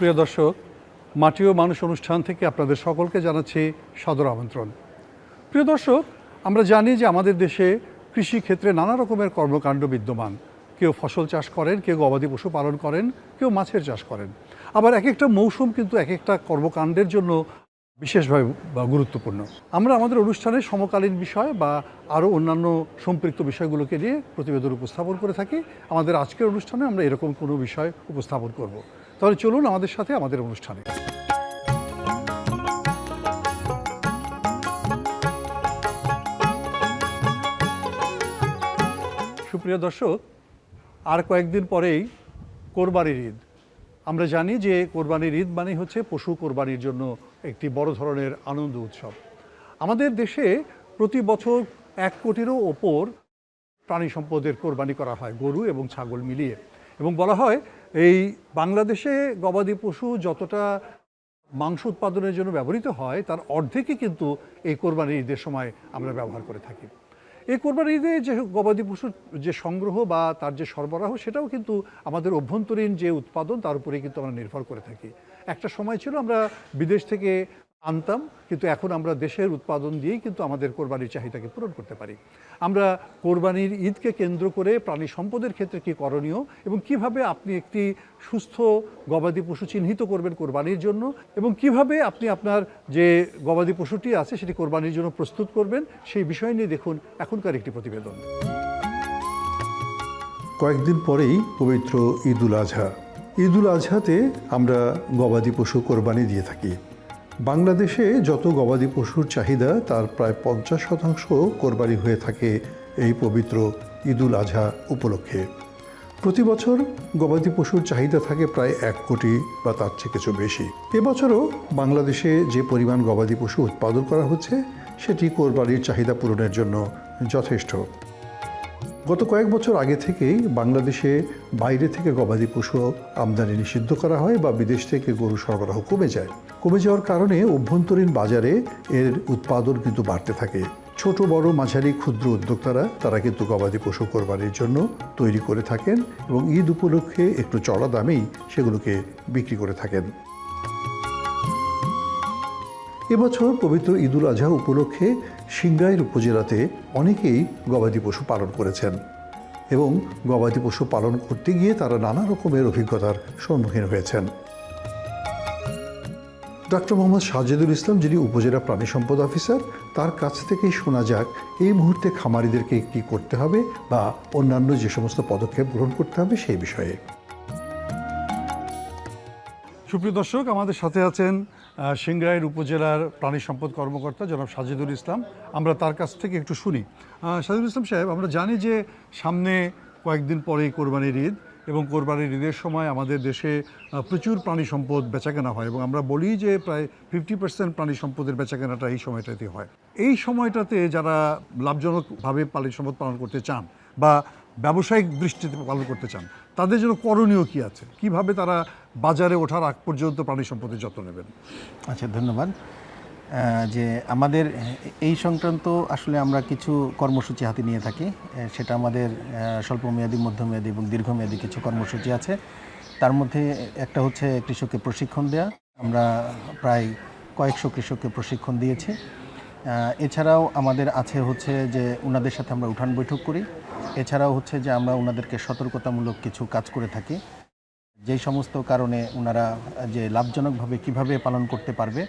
সুপ্রিয় দর্শক, মাটি ও মানুষ অনুষ্ঠান থেকে আপনাদের সকলকে জানাচ্ছি সদর আমন্ত্রণ। প্রিয় দর্শক, আমরা জানি যে আমাদের দেশে কৃষি ক্ষেত্রে নানা রকমের কর্মকাণ্ড বিদ্যমান। কেউ ফসল চাষ করেন, কেউ গবাদি পশু পালন করেন, কেউ মাছের চাষ করেন। আবার এক একটা মৌসুম কিন্তু এক একটা কর্মকাণ্ডের জন্য বিশেষভাবে গুরুত্বপূর্ণ। আমরা আমাদের অনুষ্ঠানে সমকালীন বিষয় বা আরও অন্যান্য সম্পৃক্ত বিষয়গুলোকে নিয়ে প্রতিবেদন উপস্থাপন করে থাকি। আমাদের আজকের অনুষ্ঠানে আমরা এরকম কোনো বিষয় উপস্থাপন করব। তাহলে চলুন আমাদের সাথে আমাদের অনুষ্ঠানে। সুপ্রিয় দর্শক, আর কয়েকদিন পরেই কোরবানির ঈদ। আমরা জানি যে কোরবানির ঈদ মানে হচ্ছে পশু কোরবানির জন্য একটি বড় ধরনের আনন্দ উৎসব। আমাদের দেশে প্রতি বছর এক কোটিরও ওপর প্রাণী সম্পদের কোরবানি করা হয়, গরু এবং ছাগল মিলিয়ে। এবং বলা হয় এই বাংলাদেশে গবাদি পশু যতটা মাংস উৎপাদনের জন্য ব্যবহৃত হয়, তার অর্ধেকই কিন্তু এই কোরবানির ঈদের সময় আমরা ব্যবহার করে থাকি। এই কোরবানি ঈদে যে গবাদি পশুর যে সংগ্রহ বা তার যে সরবরাহ, সেটাও কিন্তু আমাদের অভ্যন্তরীণ যে উৎপাদন, তার উপরে কিন্তু আমরা নির্ভর করে থাকি। একটা সময় ছিল আমরা বিদেশ থেকে আনতাম, কিন্তু এখন আমরা দেশের উৎপাদন দিয়েই কিন্তু আমাদের কোরবানির চাহিদাকে পূরণ করতে পারি। আমরা কোরবানির ঈদকে কেন্দ্র করে প্রাণী সম্পদের ক্ষেত্রে কী করণীয় এবং কীভাবে আপনি একটি সুস্থ গবাদি পশু চিহ্নিত করবেন কোরবানির জন্য এবং কীভাবে আপনি আপনার যে গবাদি পশুটি আছে সেটি কোরবানির জন্য প্রস্তুত করবেন, সেই বিষয় নিয়ে দেখুন এখনকার একটি প্রতিবেদন। কয়েকদিন পরেই পবিত্র ঈদুল আজহা। ঈদুল আজহাতে আমরা গবাদি পশু কোরবানি দিয়ে থাকি। বাংলাদেশে যত গবাদি পশুর চাহিদা, তার প্রায় পঞ্চাশ শতাংশ কোরবানি হয়ে থাকে এই পবিত্র ঈদুল আজহা উপলক্ষে। প্রতি বছর গবাদি পশুর চাহিদা থাকে প্রায় এক কোটি বা তার চেয়ে কিছু বেশি। এবছরও বাংলাদেশে যে পরিমাণ গবাদি পশু উৎপাদন করা হচ্ছে, সেটি কোরবানির চাহিদা পূরণের জন্য যথেষ্ট। গত কয়েক বছর আগে থেকেই বাংলাদেশে বাইরে থেকে গবাদি পশু আমদানি নিষিদ্ধ করা হয় বা বিদেশ থেকে গরু সরবরাহ কমে যায়। কমে যাওয়ার কারণে অভ্যন্তরীণ বাজারে এর উৎপাদন কিন্তু বাড়তে থাকে। ছোট, বড়, মাঝারি, ক্ষুদ্র উদ্যোক্তারা তারা কিন্তু গবাদি পশু কোরবানির জন্য তৈরি করে থাকেন এবং ঈদ উপলক্ষে একটু চড়া দামেই সেগুলোকে বিক্রি করে থাকেন। এবছর পবিত্র ঈদুল আজহা উপলক্ষে সিংগাইর উপজেলাতে অনেকেই গবাদি পশু পালন করেছেন এবং গবাদি পশু পালন করতে গিয়ে তারা নানা রকমের অভিজ্ঞতার সম্মুখীন হয়েছেন। ডক্টর মোহাম্মদ সাজেদুল ইসলাম, যিনি উপজেলা প্রাণী সম্পদ অফিসার, তার কাছ থেকেই শোনা যাক এই মুহূর্তে খামারিদেরকে কী করতে হবে বা অন্যান্য যে সমস্ত পদক্ষেপ গ্রহণ করতে হবে সেই বিষয়ে। সুপ্রিয় দর্শক, আমাদের সাথে আছেন সিংড়াইর উপজেলার প্রাণী সম্পদ কর্মকর্তা জনাব সাজিদুল ইসলাম। আমরা তার কাছ থেকে একটু শুনি। সাজিদুল ইসলাম সাহেব, আমরা জানি যে সামনে কয়েকদিন পরেই কোরবানির ঈদ এবং কোরবানির ঈদের সময় আমাদের দেশে প্রচুর প্রাণী সম্পদ বেচাকেনা হয় এবং আমরা বলি যে প্রায় ফিফটি পার্সেন্ট প্রাণী সম্পদের বেচাকেনাটা এই সময়টাতে হয়। এই সময়টাতে যারা লাভজনকভাবে প্রাণী সম্পদ পালন করতে চান বা ব্যবসায়িক দৃষ্টিতে পালন করতে চান, তাদের জন্য করণীয় কি আছে? কীভাবে তারা বাজারে ওঠার আগ পর্যন্ত প্রাণী সম্পদের যত্ন নেবেন। আচ্ছা ধন্যবাদ। যে আমাদের এই সংক্রান্ত আসলে আমরা কিছু কর্মসূচি হাতে নিয়ে থাকি। সেটা আমাদের স্বল্পমেয়াদী, মধ্যমেয়াদী এবং দীর্ঘমেয়াদী কিছু কর্মসূচি আছে। তার মধ্যে একটা হচ্ছে কৃষককে প্রশিক্ষণ দেওয়া আমরা প্রায় কয়েকশো কৃষককে প্রশিক্ষণ দিয়েছি। এছাড়াও আমাদের আছে হচ্ছে যে ওনাদের সাথে আমরা উঠান বৈঠক করি। এছাড়াও হচ্ছে যে আমরা ওনাদেরকে সতর্কতামূলক কিছু কাজ করে থাকি। যেই সমস্ত কারণে ওনারা যে লাভজনকভাবে কীভাবে পালন করতে পারবে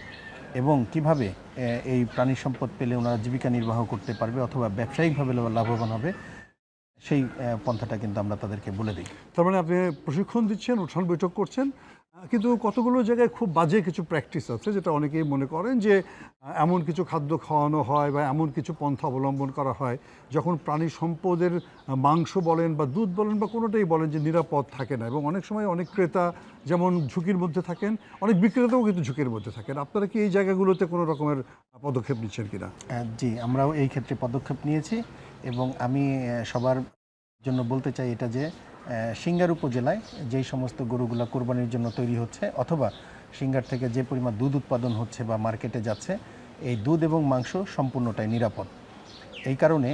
এবং কীভাবে এই প্রাণী সম্পদ পেলে ওনারা জীবিকা নির্বাহ করতে পারবে অথবা ব্যবসায়িকভাবে লাভবান হবে, সেই পন্থাটা কিন্তু আমরা তাদেরকে বলে দিই। তার মানে আপনি প্রশিক্ষণ দিচ্ছেন উঠান বৈঠক করছেন কিন্তু কতগুলো জায়গায় খুব বাজে কিছু প্র্যাকটিস আছে যেটা অনেকেই মনে করেন যে এমন কিছু খাদ্য খাওয়ানো হয় বা এমন কিছু পন্থা অবলম্বন করা হয় যখন প্রাণী সম্পদের মাংস বলেন বা দুধ বলেন বা কোনোটাই বলেন যে নিরাপদ থাকে না। এবং অনেক সময় অনেক ক্রেতা যেমন ঝুঁকির মধ্যে থাকেন, অনেক বিক্রেতাও কিন্তু ঝুঁকির মধ্যে থাকেন। আপনারা কি এই জায়গাগুলোতে কোনো রকমের পদক্ষেপ নিচ্ছেন কিনা? জি, আমরাও এই ক্ষেত্রে পদক্ষেপ নিয়েছি এবং আমি সবার জন্য বলতে চাই এটা যে সিঙ্গার উপজেলায় যেই সমস্ত গরুগুলা কোরবানির জন্য তৈরি হচ্ছে অথবা সিঙ্গার থেকে যে পরিমাণ দুধ উৎপাদন হচ্ছে বা মার্কেটে যাচ্ছে, এই দুধ এবং মাংস সম্পূর্ণটাই নিরাপদ। এই কারণে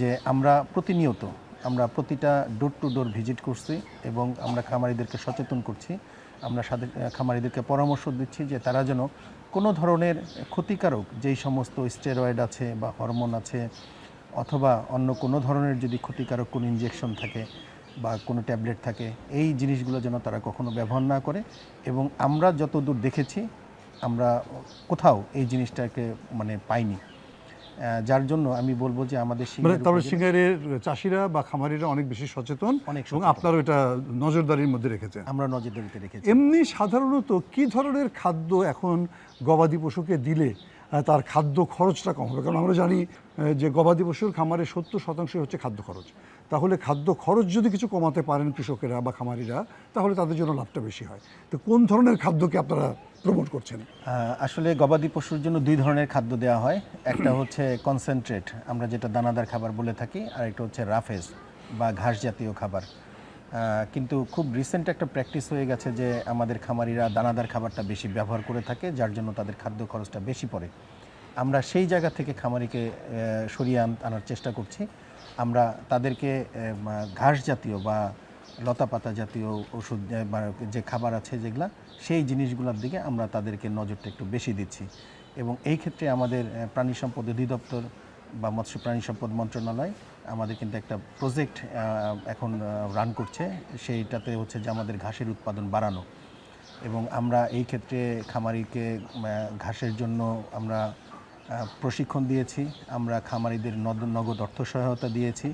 যে আমরা প্রতিনিয়ত, আমরা প্রতিটা ডোর টু ডোর ভিজিট করছি এবং আমরা খামারিদেরকে সচেতন করছি। আমরা খামারিদেরকে পরামর্শ দিচ্ছি যে তারা যেন কোনো ধরনের ক্ষতিকারক যেই সমস্ত স্টেরয়েড আছে বা হরমোন আছে অথবা অন্য কোনো ধরনের যদি ক্ষতিকারক কোনো ইনজেকশন থাকে বা কোনো ট্যাবলেট থাকে এই জিনিসগুলো যেন তারা কখনো ব্যবহার না করে এবং আমরা যতদূর দেখেছি আমরা কোথাও এই জিনিসটাকে মানে পাইনি। যার জন্য আমি বলব যে আমাদের মানে তারপরে সিঙ্গারের চাষিরা বা খামারিরা অনেক বেশি সচেতন অনেক এবং। আপনারও এটা নজরদারির মধ্যে রেখেছেন। আমরা নজরদারিতে রেখেছি। এমনি সাধারণত কি ধরনের খাদ্য এখন গবাদি পশুকে দিলে তার খাদ্য খরচটা কম হবে? কারণ আমরা জানি যে গবাদি পশুর খামারের সত্তর শতাংশই হচ্ছে খাদ্য খরচ। তাহলে খাদ্য খরচ যদি কিছু কমাতে পারেন কৃষকেরা বা খামারিরা, তাহলে তাদের জন্য লাভটা বেশি হয়। তো কোন ধরনের খাদ্যকে আপনারা প্রমোট করছেন? আসলে গবাদি পশুর জন্য দুই ধরনের খাদ্য দেওয়া হয়। একটা হচ্ছে কনসেন্ট্রেট আমরা যেটা দানাদার খাবার বলে থাকি, আর একটা হচ্ছে রাফেজ বা ঘাস জাতীয় খাবার। কিন্তু খুব রিসেন্ট একটা প্র্যাকটিস হয়ে গেছে যে আমাদের খামারিরা দানাদার খাবারটা বেশি ব্যবহার করে থাকে, যার জন্য তাদের খাদ্য খরচটা বেশি পড়ে। আমরা সেই জায়গা থেকে খামারিকে সরিয়ে আন- আনার চেষ্টা করছি। আমরা তাদেরকে ঘাস জাতীয় বা লতা পাতা জাতীয় ওষুধ যে খাবার আছে যেগুলা, সেই জিনিসগুলোর দিকে আমরা তাদেরকে নজরটা একটু বেশি দিচ্ছি। এবং এই ক্ষেত্রে আমাদের প্রাণী সম্পদ অধিদপ্তর বা মৎস্য প্রাণী সম্পদ মন্ত্রণালয় আমাদের কিন্তু একটা প্রজেক্ট এখন রান করছে। সেইটাতে হচ্ছে যে আমাদের ঘাসের উৎপাদন বাড়ানো। এবং আমরা এই ক্ষেত্রে খামারিকে ঘাসের জন্য আমরা প্রশিক্ষণ দিয়েছি আমরা খামারিদের নদ- নগদ অর্থ সহায়তা দিয়েছি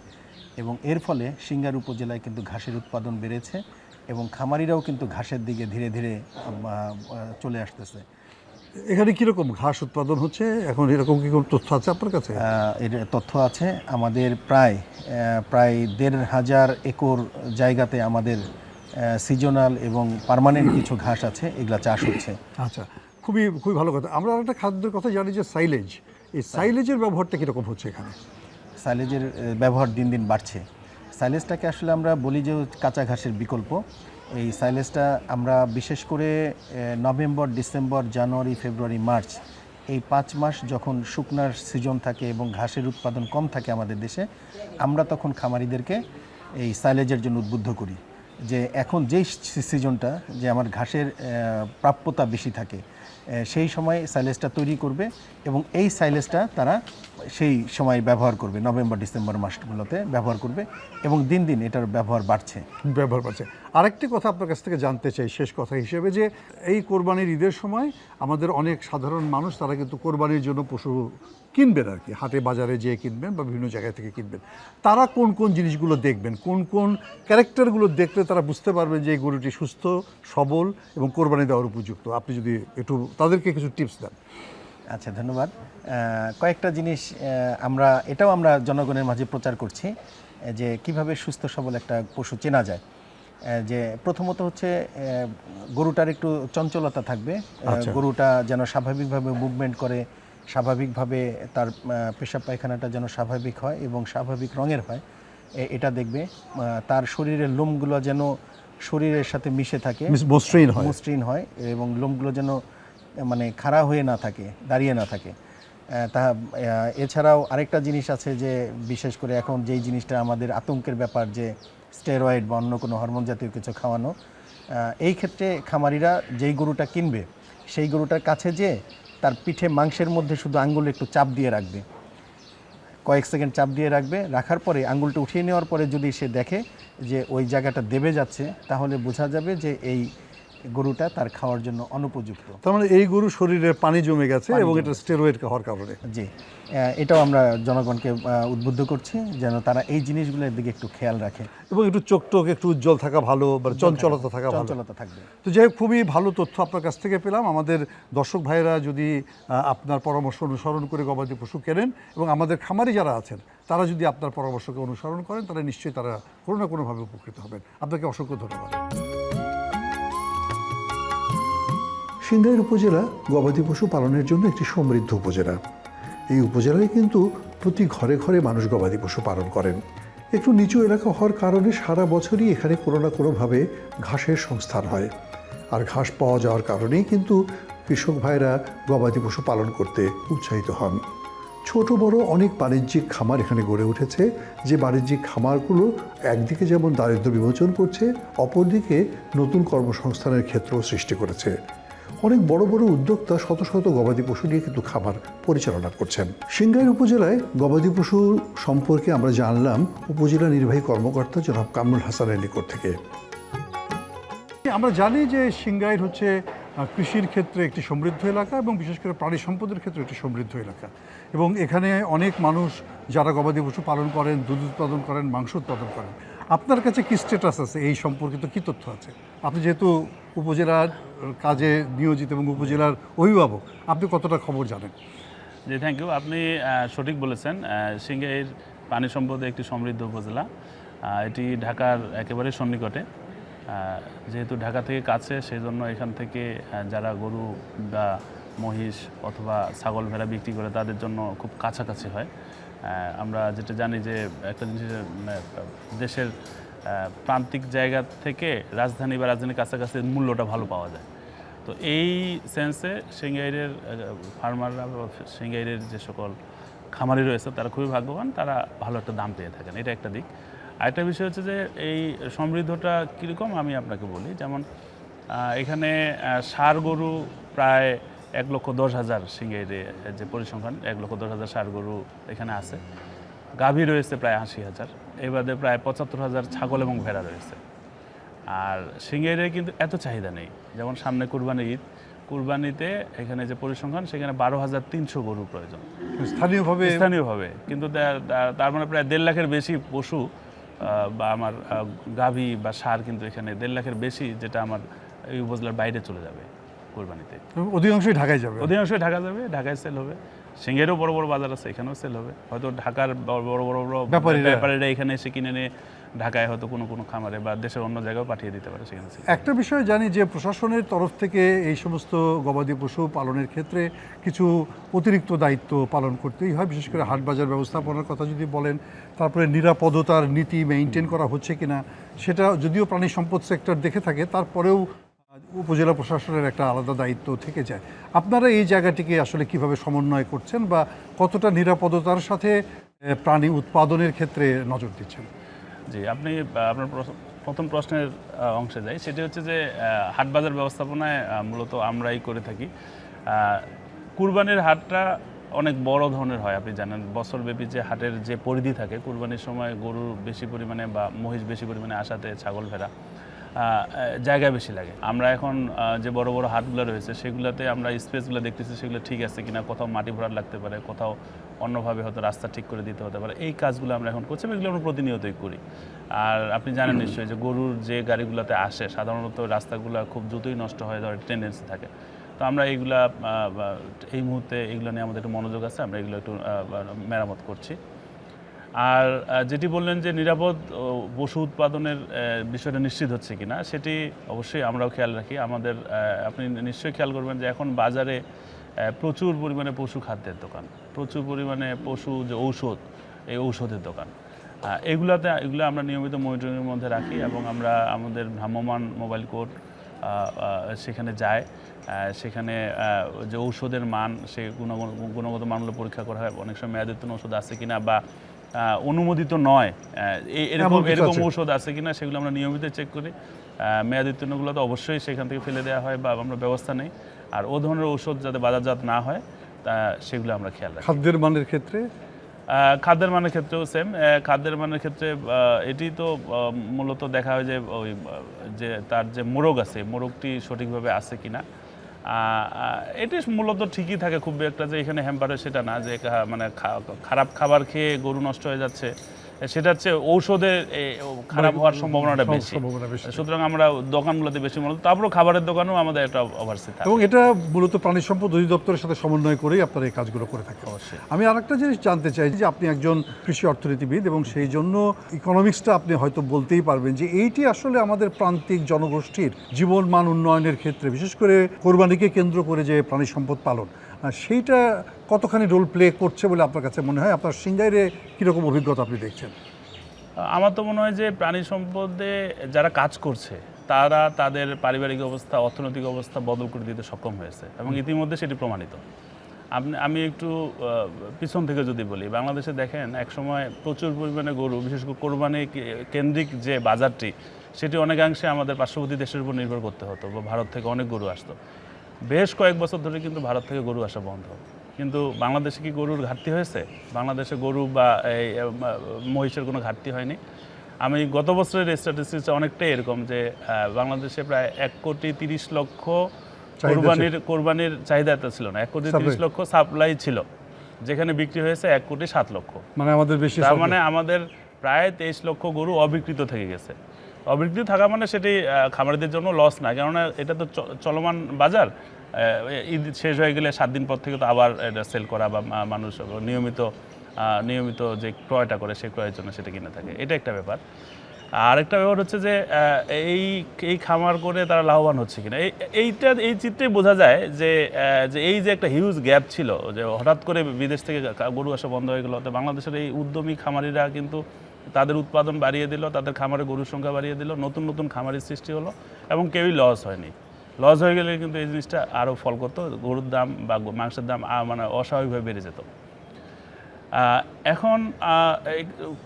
এবং এর ফলে সিঙ্গার উপজেলায় কিন্তু ঘাসের উৎপাদন বেড়েছে এবং খামারিরাও কিন্তু ঘাসের দিকে ধীরে ধীরে চলে আসতেছে। এখানে কীরকম ঘাস উৎপাদন হচ্ছে? এখন এরকম কি কোনো তথ্য আছে আপনার কাছে? এর তথ্য আছে। আমাদের প্রায় প্রায় দেড় হাজার একর জায়গাতে আমাদের সিজনাল এবং পার্মানেন্ট কিছু ঘাস আছে এগুলা চাষ হচ্ছে। আচ্ছা। খুবই খুবই ভালো কথা। আমরা একটা খাদ্যের কথা জানি যে সাইলেজ এই সাইলেজের ব্যবহারটা কীরকম হচ্ছে এখানে? সাইলেজের ব্যবহার দিন দিন বাড়ছে। সাইলেজটাকে আসলে আমরা বলি যে কাঁচা ঘাসের বিকল্প। এই সাইলেজটা আমরা বিশেষ করে November December January February March এই পাঁচ মাস যখন শুকনার সিজন থাকে এবং ঘাসের উৎপাদন কম থাকে আমাদের দেশে আমরা তখন খামারিদেরকে এই সাইলেজের জন্য উদ্বুদ্ধ করি। যে এখন সি- সিজনটা, যে আমার ঘাসের প্রাপ্যতা বেশি থাকে সেই সময় সাইলেজটা তৈরি করবে এবং এই সাইলেজটা তারা সেই সময় ব্যবহার করবে, নভেম্বর, ডিসেম্বর মাসগুলোতে ব্যবহার করবে এবং দিন দিন এটার ব্যবহার বাড়ছে। ব্যবহার বাড়ছে। আরেকটি কথা আপনার কাছ থেকে জানতে চাই, শেষ কথা হিসেবে যে এই কোরবানির ঈদের সময় আমাদের অনেক সাধারণ মানুষ তারা কিন্তু কোরবানির জন্য পশু কিনবেন আর কি হাটে বাজারে যেয়ে কিনবেন বা বিভিন্ন জায়গা থেকে কিনবেন। তারা কোন কোন জিনিসগুলো দেখবেন কোন কোন ক্যারেক্টারগুলো দেখলে তারা বুঝতে পারবেন যে এই গরুটি সুস্থ সবল এবং কোরবানি দেওয়ার উপযুক্ত। আপনি যদি একটু তাদেরকে কিছু টিপস দেন। আচ্ছা ধন্যবাদ। কয়েকটা জিনিস আমরা এটাও আমরা জনগণের মাঝে প্রচার করছি যে কীভাবে সুস্থ সবল একটা পশু চেনা যায়। যে প্রথমত হচ্ছে গরুটার একটু চঞ্চলতা থাকবে। আচ্ছা। গরুটা যেন স্বাভাবিকভাবে মুভমেন্ট করে স্বাভাবিকভাবে তার পেশাব পায়খানাটা যেন স্বাভাবিক হয় এবং স্বাভাবিক রঙের হয় এটা দেখবে তার শরীরের লোমগুলো যেন শরীরের সাথে মিশে থাকে মসৃণ হয়। মসৃণ হয় এবং লোমগুলো যেন মানে খাড়া হয়ে না থাকে দাঁড়িয়ে না থাকে। তা এছাড়াও আরেকটা জিনিস আছে যে বিশেষ করে এখন যেই জিনিসটা আমাদের আতঙ্কের ব্যাপার যে স্টেরয়েড বা অন্য কোনো হরমোন জাতীয় কিছু খাওয়ানো এই ক্ষেত্রে খামারিরা যেই গরুটা কিনবে সেই গরুটার কাছে যে তার পিঠে মাংসের মধ্যে শুধু আঙ্গুল একটু চাপ দিয়ে রাখবে। কয়েক সেকেন্ড চাপ দিয়ে রাখবে। রাখার পরে আঙ্গুলটা উঠিয়ে নেওয়ার পরে যদি সে দেখে যে ওই জায়গাটা দেবে যাচ্ছে, তাহলে বোঝা যাবে যে এই গরুটা তার খাওয়ার জন্য অনুপযুক্ত। তার মানে এই গরু শরীরে পানি জমে গেছে এবং এটা স্টেরয়েড হওয়ার কারণে। জি। এটাও আমরা জনগণকে উদ্বুদ্ধ করছি যেন তারা এই জিনিসগুলোর দিকে একটু খেয়াল রাখে। এবং একটু চোখ টোক একটু উজ্জ্বল থাকা ভালো বা চঞ্চলতা থাকা চঞ্চলতা থাকবে। তো যাই হোক, খুবই ভালো তথ্য আপনার কাছ থেকে পেলাম। আমাদের দর্শক ভাইয়েরা যদি আপনার পরামর্শ অনুসরণ করে গবাদি পশু কেনেন এবং আমাদের খামারি যারা আছেন তারা যদি আপনার পরামর্শকে অনুসরণ করেন তাহলে নিশ্চয়ই তারা কোনো না কোনোভাবে উপকৃত হবেন। আপনাকে অসংখ্য ধন্যবাদ। সিংগাইর উপজেলা গবাদি পশু পালনের জন্য একটি সমৃদ্ধ উপজেলা। এই উপজেলায় কিন্তু প্রতি ঘরে ঘরে মানুষ গবাদি পশু পালন করেন। একটু নিচু এলাকা হওয়ার কারণে সারা বছরই এখানে কোনো না কোনোভাবে ঘাসের সংস্থান হয়। আর ঘাস পাওয়া যাওয়ার কারণেই কিন্তু কৃষক ভাইরা গবাদি পশু পালন করতে উৎসাহিত হন। ছোট, বড় অনেক বাণিজ্যিক খামার এখানে গড়ে উঠেছে। যে বাণিজ্যিক খামারগুলো একদিকে যেমন দারিদ্র্য বিমোচন করছে, অপরদিকে নতুন কর্মসংস্থানের ক্ষেত্রও সৃষ্টি করেছে। অনেক বড় বড় উদ্যোক্তা শত শত গবাদি পশু নিয়ে কিন্তু খাবার পরিচালনা করছেন। সিংগাইর উপজেলায় গবাদি পশু সম্পর্কে আমরা জানলাম উপজেলা নির্বাহী কর্মকর্তা জনাব কামরুল হাসানের নিকট থেকে। আমরা জানি যে সিংগাইর হচ্ছে কৃষির ক্ষেত্রে একটি সমৃদ্ধ এলাকা এবং বিশেষ করে প্রাণী সম্পদের ক্ষেত্রে একটি সমৃদ্ধ এলাকা। এবং এখানে অনেক মানুষ যারা গবাদি পশু পালন করেন, দুধ উৎপাদন করেন, মাংস উৎপাদন করেন। আপনার কাছে কি স্ট্যাটাস আছে? এই সম্পর্কিত কি তথ্য আছে? আপনি যেহেতু উপজেলার কাজে নিয়োজিত এবং উপজেলার অভিভাবক, আপনি কতটা খবর জানেন? জি থ্যাংক ইউ আপনি সঠিক বলেছেন। সিংগাইর পানি সম্পদে একটি সমৃদ্ধ উপজেলা। এটি ঢাকার একেবারে সন্নিকটে। যেহেতু ঢাকা থেকে কাছে সেই জন্য এখান থেকে যারা গরু বা মহিষ অথবা ছাগল ভেড়া বিক্রি করে, তাদের জন্য খুব কাছাকাছি হয়। আমরা যেটা জানি যে একটা জিনিস দেশের প্রান্তিক জায়গা থেকে রাজধানী বা রাজধানীর কাছাকাছি মূল্যটা ভালো পাওয়া যায়। তো এই সেন্সে সিঙ্গাইরের ফার্মাররা বা সিঙ্গাইরের যে সকল খামারি রয়েছে, তারা খুবই ভাগ্যবান, তারা ভালো একটা দাম পেয়ে থাকেন। এটা একটা দিক। আরেকটা বিষয় হচ্ছে যে, এই সমৃদ্ধটা কীরকম আমি আপনাকে বলি। যেমন এখানে ষাঁড় গরু প্রায় এক লক্ষ দশ হাজার সিঙ্গাইরে, যে পরিসংখ্যান, এক লক্ষ দশ হাজার ষাঁড় গরু এখানে আছে। গাভী রয়েছে প্রায় আশি হাজার। এই বাদে প্রায় পঁচাত্তর হাজার ছাগল এবং ভেড়া রয়েছে। আর সিঙ্গাইরে কিন্তু এত চাহিদা নেই। যেমন সামনে কুরবানি ঈদ কুরবানিতে এখানে যে পরিসংখ্যান সেখানে বারো হাজার তিনশো গরু প্রয়োজন। স্থানীয়ভাবে স্থানীয়ভাবে। কিন্তু তার মানে প্রায় দেড় লাখের বেশি পশু বা আমার গাভী বা সার কিন্তু এখানে দেড় লাখের বেশি যেটা আমার এই উপজেলার বাইরে চলে যাবে কোরবানিতে। অধিকাংশই ঢাকায় যাবে। অধিকাংশই ঢাকা যাবে ঢাকায় সেল হবে। সিঙ্গেরও বড় বড় বাজার আছে এখানেও সেল হবে হয়তো ঢাকার বড় বড় বড় ব্যাপারীরা। এখানে এসে কিনে নিয়ে ঢাকায় হয়তো কোনো কোনো খামারে বা দেশের অন্য জায়গায় পাঠিয়ে দিতে পারে সেখানে একটা বিষয় জানি যে প্রশাসনের তরফ থেকে এই সমস্ত গবাদি পশু পালনের ক্ষেত্রে কিছু অতিরিক্ত দায়িত্ব পালন করতেই হয় বিশেষ করে হাট বাজার ব্যবস্থাপনার কথা যদি বলেন তারপরে নিরাপদতার নীতি মেনটেন করা হচ্ছে কিনা সেটা যদিও প্রাণী সম্পদ সেক্টর দেখে থাকে তারপরেও উপজেলা প্রশাসনের একটা আলাদা দায়িত্ব থেকে যায়। আপনারা এই জায়গাটিকে আসলে কীভাবে সমন্বয় করছেন বা কতটা নিরাপদতার সাথে প্রাণী উৎপাদনের ক্ষেত্রে নজর দিচ্ছেন? জি, আপনি আপনার প্রথম প্রশ্নের অংশে যাই। সেটি হচ্ছে যে হাট বাজার ব্যবস্থাপনায় মূলত আমরাই করে থাকি। কুরবানির হাটটা অনেক বড় ধরনের হয়, আপনি জানেন। বছরব্যাপী যে হাটের যে পরিধি থাকে, কুরবানির সময় গরু বেশি পরিমাণে বা মহিষ বেশি পরিমাণে আসাতে ছাগল ভেড়া। জায়গা বেশি লাগে। আমরা এখন যে বড় বড় হাটগুলো রয়েছে, সেগুলোতে আমরা স্পেসগুলো দেখতেছি, সেগুলো ঠিক আছে কিনা, কোথাও মাটি ভরাট লাগতে পারে, কোথাও অন্যভাবে হয়তো রাস্তা ঠিক করে দিতে হতে পারে। এই কাজগুলো আমরা এখন করছি এগুলো আমরা প্রতিনিয়তই করি। আর আপনি জানেন নিশ্চয়ই যে গরুর যে গাড়িগুলোতে আসে, সাধারণত রাস্তাগুলো খুব দ্রুতই নষ্ট হয়ে যাওয়ার টেন্ডেন্সি থাকে। তো আমরা এইগুলা এই মুহূর্তে এগুলো নিয়ে আমাদের একটু মনোযোগ আছে, আমরা এগুলো একটু মেরামত করছি। আর যেটি বললেন যে নিরাপদ পশু উৎপাদনের বিষয়টা নিশ্চিত হচ্ছে কিনা, সেটি অবশ্যই আমরাও খেয়াল রাখি। আমাদের আপনি নিশ্চয়ই খেয়াল করবেন যে এখন বাজারে প্রচুর পরিমাণে পশু খাদ্যের দোকান। প্রচুর পরিমাণে পশু যে ঔষধ, এই ঔষধের দোকান। এগুলাতে, এগুলো আমরা নিয়মিত মনিটরিংয়ের মধ্যে রাখি এবং আমরা আমাদের ভ্রাম্যমান মোবাইল কোর্ট সেখানে যায়। সেখানে যে ঔষধের মান, সে গুণগত মানগুলো পরীক্ষা করা হয়। অনেক সময় মেয়াদোত্তীর্ণ ওষুধ আছে কিনা বা অনুমোদিত নয়। এরকম এরকম আছে। ঔষধ আছে কিনা সেগুলো আমরা নিয়মিত চেক করি। মেয়াদোত্তীর্ণগুলো তো অবশ্যই সেখান থেকে ফেলে দেওয়া হয় বা আমরা ব্যবস্থা নেই। আর ও ধরনের ঔষধ যাতে বাজারজাত না হয় তা সেগুলো আমরা খেয়াল রাখি। খাদ্যের মানের ক্ষেত্রে? খাদ্যের মানের ক্ষেত্রেও সেম খাদ্যের মানের ক্ষেত্রে এটি তো মূলত দেখা হয় যে ওই যে তার যে মোরগ আছে মোরগটি সঠিকভাবে আছে কিনা। এটি মূলত ঠিকই থাকে খুব একটা যে এখানে হ্যাম্পারে সেটা না, যে মানে খারাপ খাবার খেয়ে গরু নষ্ট হয়ে যাচ্ছে। সেটা হচ্ছে ঔষধে খারাপ হওয়ার সম্ভাবনাটা বেশি। সুতরাং আমরা দোকানগুলোতে বেশি মূলত তারপরেও খাবারের দোকানেও আমাদের একটা ওভারসি থাকে। এবং এটা মূলত প্রাণী সম্পদ অধিদপ্তরের সাথে সমন্বয় করেই আপনারা এই কাজগুলো করে থাকেন। আমি আরেকটা জিনিস জানতে চাই যে আপনি একজন কৃষি অর্থনীতিবিদ এবং সেই জন্য ইকোনমিক্সটা আপনি হয়তো বলতেই পারবেন যে এইটি আসলে আমাদের প্রান্তিক জনগোষ্ঠীর জীবন মান উন্নয়নের ক্ষেত্রে বিশেষ করে কোরবানিকে কেন্দ্র করে যে প্রাণী সম্পদ পালন। আর সেইটা কতখানি রোল প্লে করছে বলে আপনার কাছে মনে হয়? আপনার সিঙ্গাইরে কীরকম অভিজ্ঞতা আপনি দেখছেন? আমার তো মনে হয় যে প্রাণী সম্পদে যারা কাজ করছে তারা তাদের পারিবারিক অবস্থা অর্থনৈতিক অবস্থা বদল করে দিতে সক্ষম হয়েছে এবং ইতিমধ্যে সেটি প্রমাণিত। আপনি আমি একটু পিছন থেকে যদি বলি বাংলাদেশে দেখেন এক সময় প্রচুর পরিমাণে গরু বিশেষ করে কোরবানি কেন্দ্রিক যে বাজারটি সেটি অনেকাংশে আমাদের পার্শ্ববর্তী দেশের উপর নির্ভর করতে হতো বা ভারত থেকে অনেক গরু আসতো। বেশ কয়েক বছর ধরে কিন্তু ভারত থেকে গরু আসা বন্ধ। কিন্তু বাংলাদেশে কি গরুর ঘাটতি হয়েছে? বাংলাদেশে গরু বা এই মহিষের কোনো ঘাটতি হয়নি। আমি গত বছরের স্ট্যাটিস্টিক্সটা অনেকটাই এরকম যে বাংলাদেশে প্রায় এক কোটি তিরিশ লক্ষ কোরবানির কোরবানির চাহিদা ছিল না। এক কোটি তিরিশ লক্ষ সাপ্লাই ছিল। যেখানে বিক্রি হয়েছে এক কোটি সাত লক্ষ। মানে আমাদের বেশি তার মানে আমাদের প্রায় তেইশ লক্ষ গরু অবিকৃত থেকে গেছে। অবিকৃত থাকা মানে সেটি খামারিদের জন্য লস না। কেননা এটা তো চলমান বাজার। ঈদ শেষ হয়ে গেলে সাত দিন পর থেকে তো আবার এটা সেল করা বা মানুষ নিয়মিত নিয়মিত যে ক্রয়টা করে সেই ক্রয়ের জন্য সেটা কিনে থাকে। এটা একটা ব্যাপার। আরেকটা ব্যাপার হচ্ছে যে এই এই খামার করে তারা লাভবান হচ্ছে কিনা? এই, এইটা, এই চিত্রে বোঝা যায় যে যে এই যে একটা হিউজ গ্যাপ ছিল, যে হঠাৎ করে বিদেশ থেকে গরু আসা বন্ধ হয়ে গেল তো বাংলাদেশের এই উদ্যমী খামারিরা কিন্তু তাদের উৎপাদন বাড়িয়ে দিল, তাদের খামারে গরুর সংখ্যা বাড়িয়ে দিল, নতুন নতুন খামারের সৃষ্টি হলো এবং কেউই লস হয়নি। লস হয়ে গেলে কিন্তু এই জিনিসটা আরও ফল করতো গরুর দাম বা মাংসের দাম মানে অস্বাভাবিকভাবে বেড়ে যেত। এখন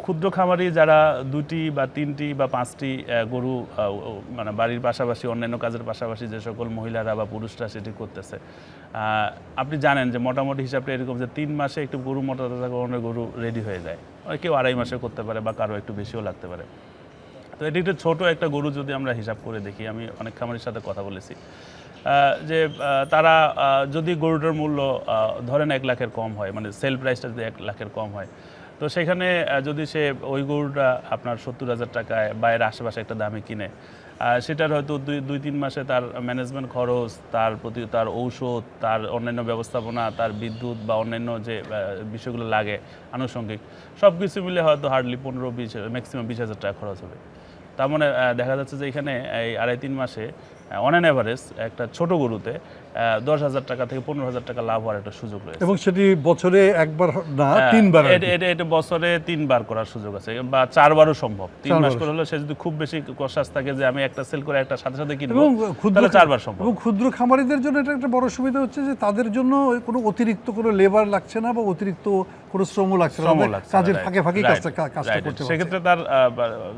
ক্ষুদ্র খামারি যারা দুটি বা তিনটি বা পাঁচটি গরু মানে বাড়ির পাশাপাশি, অন্যান্য কাজের পাশাপাশি যে সকল মহিলারা বা পুরুষরা সেটি করতেছে আপনি জানেন যে মোটামুটি হিসাবটা এরকম যে তিন মাসে একটু গরু মোটা গরু রেডি হয়ে যায়। কেউ আড়াই মাসে করতে পারে বা কারও একটু বেশিও লাগতে পারে। তো এটি একটু ছোটো একটা গরু যদি আমরা হিসাব করে দেখি, আমি অনেক খামারির সাথে কথা বলেছি। যে তারা যদি গরুটার মূল্য ধরেন এক লাখের কম হয় মানে সেল প্রাইসটা যদি এক লাখের কম হয়, তো সেখানে যদি সে ওই গরুটা আপনার সত্তর হাজার টাকায় বা এর আশেপাশে একটা দামে কিনে সেটার হয়তো দুই দুই, তিন মাসে তার ম্যানেজমেন্ট খরচ, তার প্রতি, তার ঔষধ, তার অন্যান্য ব্যবস্থাপনা, তার বিদ্যুৎ বা অন্যান্য যে বিষয়গুলো লাগে আনুষঙ্গিক সব কিছু মিলে হয়তো হার্ডলি পনেরো, বিশ ম্যাক্সিমাম বিশ হাজার টাকা খরচ হবে। তার মানে দেখা যাচ্ছে যে এখানে এই আড়াই, তিন মাসে অন অ্যান অ্যাভারেজ একটা ছোট গরুতে দশ হাজার টাকা থেকে পনেরো হাজার টাকা লাভ হওয়ার একটা সুযোগ রয়েছে। এবং সেটি বছরে একবার না হ্যাঁ, তিনবার এটা- এটা বছরে তিনবার করার সুযোগ আছে বা চারবারও সম্ভব। তিন মাস করে হলে সে যদি খুব বেশি কষাস থাকে যে আমি একটা সেল করে একটা সাথে সাথে কিনবো ক্ষুদ্র চারবার সম্ভব। এবং ক্ষুদ্র খামারিদের জন্য এটা একটা বড় সুবিধা হচ্ছে যে তাদের জন্য কোনো অতিরিক্ত কোনো লেবার লাগছে না বা অতিরিক্ত কোনো শ্রমও লাগছে না কাজের ফাঁকে ফাঁকে কাজটা কাজটা করতে সেক্ষেত্রে তার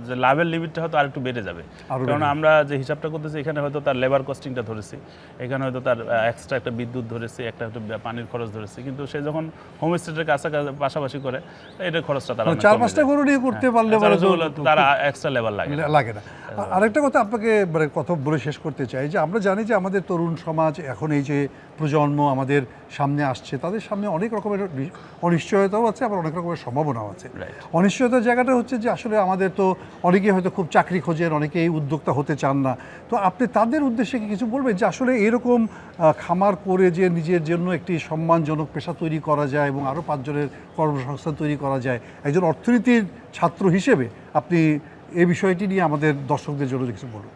যে লাভের লিমিটটা হয়তো আরেকটু বেড়ে যাবে। কারণ আমরা যে হিসাবটা করতেছি এখানে হয়তো তার লেবার কস্টিংটা ধরেছি এখানে হয়তো তার এক্সট্রা একটা বিদ্যুৎ ধরেছি একটা হয়তো পানির খরচ ধরেছি কিন্তু সে যখন হোমস্টেটের কাছাকাছি পাশাপাশি করে এটা খরচটা তার মানে চার পাঁচটা। গরু নিয়ে করতে হ্যাঁ, পারলে এছাড়া বলে তো- যেগুলো তার এক্সট্রা লেবার লাগে না। লাগে না আরেকটা কথা আপনাকে মানে কথা বলে শেষ করতে চাই যে আমরা জানি যে আমাদের তরুণ সমাজ এখন এই যে প্রজন্ম আমাদের সামনে আসছে তাদের সামনে অনেক রকমের অনিশ্চয়তাও আছে আবার অনেক রকমের সম্ভাবনাও আছে. অনিশ্চয়তার জায়গাটা হচ্ছে যে আসলে আমাদের তো অনেকেই হয়তো খুব চাকরি খোঁজেন অনেকেই উদ্যোক্তা হতে চান না। তো আপনি তাদের উদ্দেশ্যে কি কিছু বলবেন যে আসলে এরকম খামার করে যে নিজের জন্য একটি সম্মানজনক পেশা তৈরি করা যায় এবং আরও পাঁচজনের কর্মসংস্থান তৈরি করা যায় একজন অর্থনীতির ছাত্র হিসেবে আপনি এই বিষয়টি নিয়ে আমাদের দর্শকদের জন্য কিছু বলুন।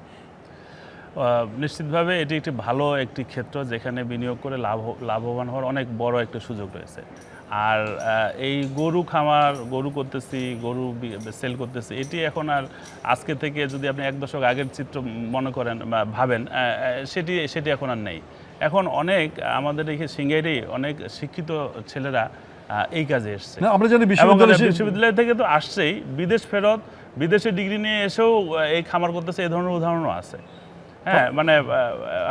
নিশ্চিতভাবে এটি একটি ভালো একটি ক্ষেত্র যেখানে বিনিয়োগ করে লাভ লাভবান হওয়ার অনেক বড় একটা সুযোগ রয়েছে। আর এই গরু খামার গরু করতেছি গরু সেল করতেছি এটি এখন আর আজকে থেকে যদি আপনি এক দশক আগের চিত্র মনে করেন বা ভাবেন সেটি সেটি এখন আর নেই। এখন অনেক আমাদের এই সিঙ্গাইরে অনেক শিক্ষিত ছেলেরা এই কাজে এসছে। আমরা জানি এবং বিশ্ববিদ্যালয় থেকে তো আসছেই বিদেশ ফেরত বিদেশে ডিগ্রি নিয়ে এসেও এই খামার করতেছে এই ধরনের উদাহরণও আছে। হ্যাঁ মানে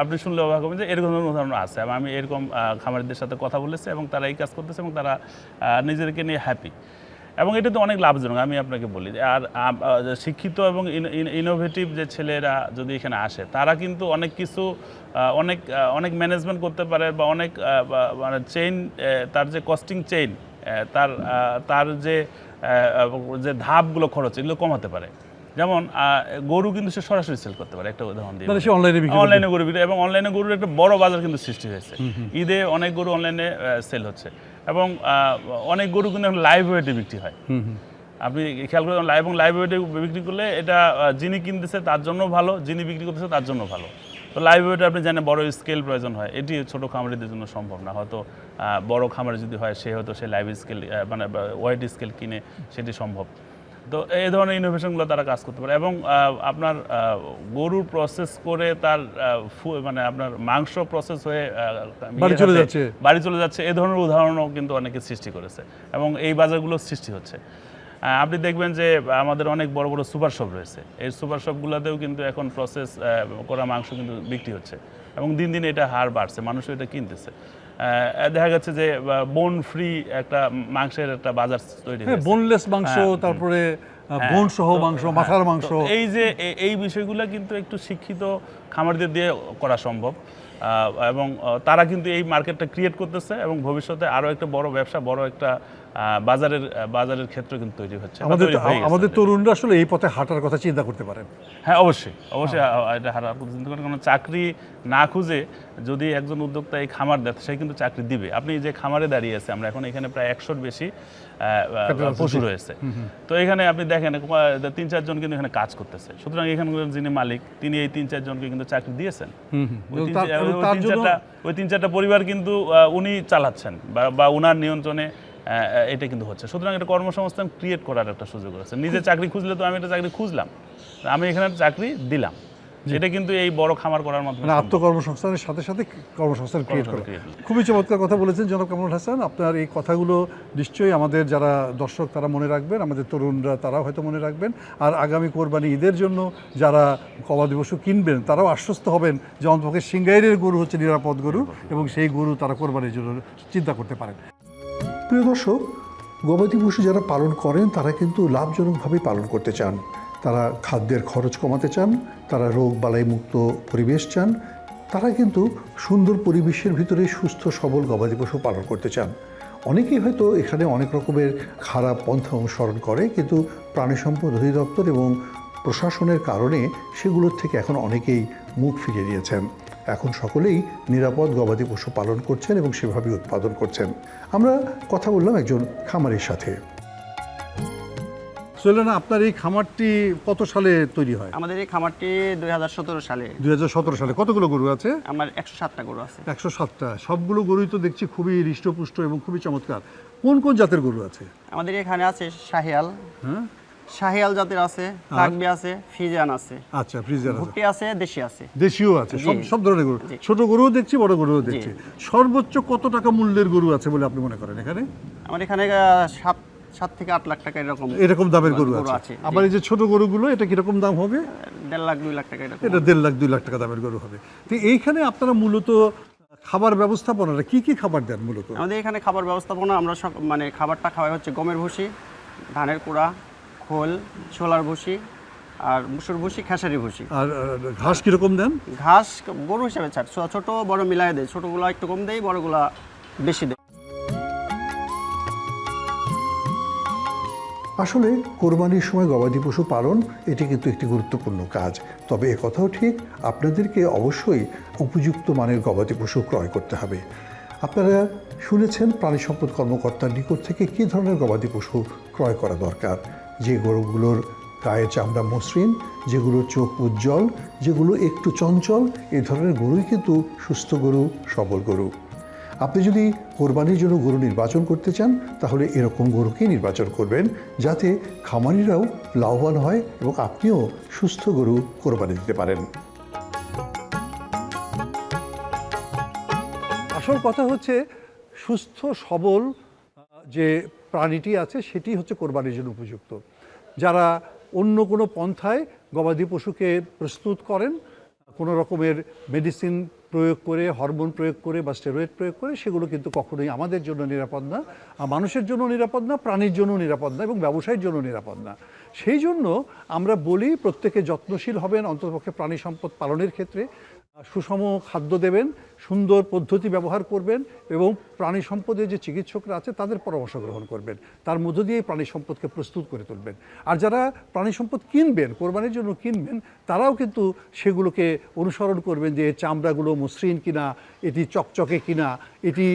আপনি শুনলে অবাক হবেন যে এরকম ধরনের উদাহরণ আছে। আমি এরকম খামারিদের সাথে কথা বলেছি এবং তারা এই কাজ করতেছে এবং তারা নিজেদেরকে নিয়ে হ্যাপি এবং এটা তো অনেক লাভজনক, আমি আপনাকে বলি। আর শিক্ষিত এবং ইনোভেটিভ যে ছেলেরা যদি এখানে আসে, তারা কিন্তু অনেক কিছু অনেক অনেক ম্যানেজমেন্ট করতে পারে বা অনেক মানে চেইন তার যে কস্টিং চেইন তার তার যে যে ধাপগুলো খরচ, এগুলো কমাতে পারে। যেমন গরু কিন্তু সে সরাসরি সেল করতে পারে একটা উদাহরণ দিয়ে সে অনলাইনে অনলাইনে গরু বিক্রি এবং অনলাইনে গরুর একটা বড় বাজার কিন্তু সৃষ্টি হয়েছে। ঈদে অনেক গরু অনলাইনে সেল হচ্ছে। এবং অনেক গরু কিন্তু লাইভ ওয়েটে বিক্রি হয়। আপনি খেয়াল করে লাইভ এবং লাইভ ওয়েটে বিক্রি করলে এটা যিনি কিনতেছে তার জন্য ভালো যিনি বিক্রি করতেছে তার জন্য ভালো। তো লাইভ ওয়েটে আপনি জানেন বড় স্কেল প্রয়োজন হয়। এটি ছোট খামারিদের জন্য সম্ভব না। হয়তো আহ, বড় খামারে যদি হয় সে হয়তো সে লাইভ স্কেল মানে ওয়াইড স্কেল কিনে সেটি সম্ভব। তো এই ধরনের ইনোভেশনগুলো তারা কাজ করতে পারে। এবং আপনার আহ, গরু প্রসেস করে তার মানে আপনার মাংস প্রসেস হয়ে বাড়ি ইয়ে চলে যাচ্ছে। বাড়ি চলে যাচ্ছে এই ধরনের উদাহরণও কিন্তু অনেকে সৃষ্টি করেছে এবং এই বাজারগুলো সৃষ্টি হচ্ছে। আপনি দেখবেন যে আমাদের অনেক বড় বড় সুপার শপ রয়েছে। এই সুপার শপগুলোতেও কিন্তু এখন প্রসেস করা মাংস কিন্তু বিক্রি হচ্ছে এবং দিন দিন এটা হার বাড়ছে মানুষ এটা কিনতেছে। দেখা যাচ্ছে যে বোন ফ্রি একটা মাংসের একটা বাজার তৈরি হ্যাঁ বোনলেস মাংস হ্যাঁ, তারপরে বোন সহ মাংস হ্যাঁ, মাথার মাংস। এই যে এই বিষয়গুলো কিন্তু একটু শিক্ষিত খামারদের দিয়ে করা সম্ভব। এবং তারা কিন্তু এই মার্কেটটা ক্রিয়েট করতেছে এবং ভবিষ্যতে আরও একটা বড় ব্যবসা বড় একটা বাজারের বাজারের ক্ষেত্র কিন্তু তৈরি হচ্ছে আমাদের হয়ে আমাদের তরুণরা আসলে এই পথে হাঁটার কথা চিন্তা করতে পারেন। হ্যাঁ অবশ্যই অবশ্যই এটা হারার কথা চিন্তা করেন কারণ চাকরি না খুঁজে যদি একজন উদ্যোক্তা এই খামার দেয় সে কিন্তু চাকরি দিবে। আপনি যে খামারে দাঁড়িয়ে আছে আমরা এখন এখানে প্রায় একশোর বেশি পশু রয়েছে। তো এখানে আপনি দেখেন তিন চারজন কিন্তু এখানে কাজ করতেছে। সুতরাং এখানে যিনি মালিক তিনি এই তিন চারজনকে কিন্তু চাকরি দিয়েছেন। ওই তিন চারটা ওই তিন চারটা পরিবার কিন্তু উনি চালাচ্ছেন বা- উনার নিয়ন্ত্রণে এটা কিন্তু হচ্ছে। সুতরাং এটা কর্মসংস্থান ক্রিয়েট করার একটা সুযোগ আছে নিজে চাকরি খুঁজলে তো আমি একটা চাকরি খুঁজলাম আমি এখানে চাকরি দিলাম। এটা কিন্তু এই বড় খামার করার মাধ্যমে মানে আত্মকর্মসংস্থানের সাথে সাথে কর্মসংস্থান ক্রিয়েট করা। খুবই চমৎকার কথা বলেছেন জনাব কামরুল হাসান। আপনার এই কথাগুলো নিশ্চয়ই আমাদের যারা দর্শক তারা মনে রাখবেন আমাদের তরুণরা তারাও হয়তো মনে রাখবেন। আর আগামী কোরবানি ঈদের জন্য যারা গবাদি পশু কিনবেন তারাও আশ্বস্ত হবেন যে অন্তপক্ষে সিঙ্গাইরের গরু হচ্ছে নিরাপদ গরু। এবং সেই গরু তারা কোরবানির জন্য চিন্তা করতে পারেন। প্রিয় দর্শক, গবাদি পশু যারা পালন করেন, তারা কিন্তু লাভজনকভাবে পালন করতে চান। তারা খাদ্যের খরচ কমাতে চান, তারা রোগ বালাই মুক্ত পরিবেশ চান, তারা কিন্তু সুন্দর পরিবেশের ভিতরে সুস্থ, সবল গবাদি পশু পালন করতে চান। অনেকেই হয়তো এখানে অনেক রকমের খারাপ পন্থা অনুসরণ করে, কিন্তু প্রাণী সম্পদ অধিদপ্তর এবং প্রশাসনের কারণে সেগুলোর থেকে এখন অনেকেই মুখ ফিরিয়ে দিয়েছেন এখন সকলেই নিরাপদ গবাদি পশু পালন করছেন এবং সেভাবে উৎপাদন করছেন। আমরা কথা বললাম একজন খামারের সাথে। সোলেনা আপনার এই খামারটি কত সালে তৈরি হয়? আমাদের এই খামারটি দুই হাজার সতেরো সালে। দু হাজার সতেরো সালে। কতগুলো গরু আছে? আমার একশো সাতটা গরু আছে। একশো সাতটা। সবগুলো গরুই তো দেখছি খুবই হৃষ্টপুষ্ট এবং খুবই চমৎকার। কোন কোন জাতের গরু আছে? আমাদের এখানে আছে শাহিয়াল। হ্যাঁ? শাহিয়াল জাতের আছে কাকবি আছে ফিজিয়ান আছে। আচ্ছা ফ্রিজার আছে। ভুট্টি আছে দেশি আছে। দেশীয় আছে সব সব ধরনের গরু। ছোট গরুও দেখছি বড় গরুও দেখছি। সর্বোচ্চ কত টাকা মূল্যের গরু আছে বলে আপনি মনে করেন এখানে? আমার এখানে সাত সাত থেকে আট লাখ টাকা এরকম এরকম দামের গরু আছে। আবার এই যে ছোট গরুগুলো এটা কীরকম দাম হবে? দেড় লাখ দুই লাখ টাকা এটা দেড় লাখ দুই লাখ টাকা দামের গরু হবে। তো এইখানে আপনারা মূলত খাবার ব্যবস্থাপনাটা কি কি খাবার দেন মূলত? আমাদের এখানে খাবার ব্যবস্থাপনা আমরা সব মানে খাবারটা খাওয়াই হচ্ছে গমের ভুসি ধানের কুড়া খোল ছোলার ভুসি আর মুসুর ভুসি খেসারি ভুসি। আর ঘাস কীরকম দেন? ঘাস গরু হিসাবে ছাড় ছোট বড় মিলাই দেয় ছোটগুলো একটু কম দেয় বড়গুলা বেশি দেয় আসলে কোরবানির সময় গবাদি পশু পালন এটি কিন্তু একটি গুরুত্বপূর্ণ কাজ। তবে কথাও ঠিক আপনাদেরকে অবশ্যই উপযুক্ত মানের গবাদি পশু ক্রয় করতে হবে। আপনারা শুনেছেন প্রাণী সম্পদ কর্মকর্তার নিকট থেকে কী ধরনের গবাদি পশু ক্রয় করা দরকার? যে গরুগুলোর গায়ের চামড়া মসৃণ যেগুলোর চোখ উজ্জ্বল, যেগুলো একটু চঞ্চল এই ধরনের গরুই কিন্তু সুস্থ গরু, সবল গরু। আপনি যদি কোরবানির জন্য গরু নির্বাচন করতে চান, তাহলে এরকম গরুকেই নির্বাচন করবেন, যাতে খামারিরাও লাভবান হয় এবং আপনিও সুস্থ গরু কোরবানি দিতে পারেন। আসল কথা হচ্ছে, সুস্থ, সবল, যে প্রাণীটি আছে, সেটি হচ্ছে কোরবানির জন্য উপযুক্ত। যারা অন্য কোনো পন্থায় গবাদি পশুকে প্রস্তুত করেন, কোনো রকমের মেডিসিন প্রয়োগ করে হরমোন প্রয়োগ করে বা স্টেরয়েড প্রয়োগ করে, সেগুলো কিন্তু কখনোই আমাদের জন্য নিরাপদ না মানুষের জন্য নিরাপদ না, প্রাণীর জন্য নিরাপদ না এবং ব্যবসায়ের জন্য নিরাপদ না। সেই জন্য আমরা বলি প্রত্যেকে যত্নশীল হবেন, অন্ততপক্ষে প্রাণী সম্পদ পালনের ক্ষেত্রে। সুষম খাদ্য দেবেন, সুন্দর পদ্ধতি ব্যবহার করবেন এবং প্রাণী সম্পদের যে চিকিৎসকরা আছে তাদের পরামর্শ গ্রহণ করবেন। তার মধ্য দিয়ে প্রাণী সম্পদকে প্রস্তুত করে তুলবেন। আর যারা প্রাণী সম্পদ কিনবেন, কোরবানির জন্য কিনবেন, তারাও কিন্তু সেগুলোকে অনুসরণ করবেন যে চামড়াগুলো মসৃণ কিনা, এটি চকচকে কিনা, এটি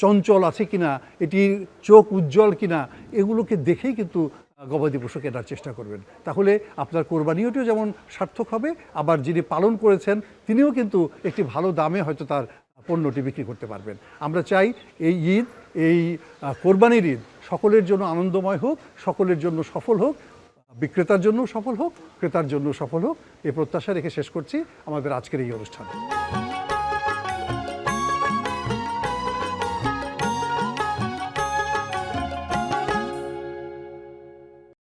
চঞ্চল আছে কিনা, এটির চোখ উজ্জ্বল কিনা, এগুলোকে দেখেই কিন্তু গবাদি পশু কেনার চেষ্টা করবেন। তাহলে আপনার কোরবানিওটিও যেমন সার্থক হবে, আবার যিনি পালন করেছেন, তিনিও কিন্তু একটি ভালো দামে হয়তো তার পণ্যটি বিক্রি করতে পারবেন। আমরা চাই এই ঈদ, এই কোরবানির ঈদ সকলের জন্য আনন্দময় হোক, সকলের জন্য সফল হোক, বিক্রেতার জন্য সফল হোক, ক্রেতার জন্য সফল হোক। এই প্রত্যাশা রেখে শেষ করছি। আমাদের আজকের এই অনুষ্ঠান।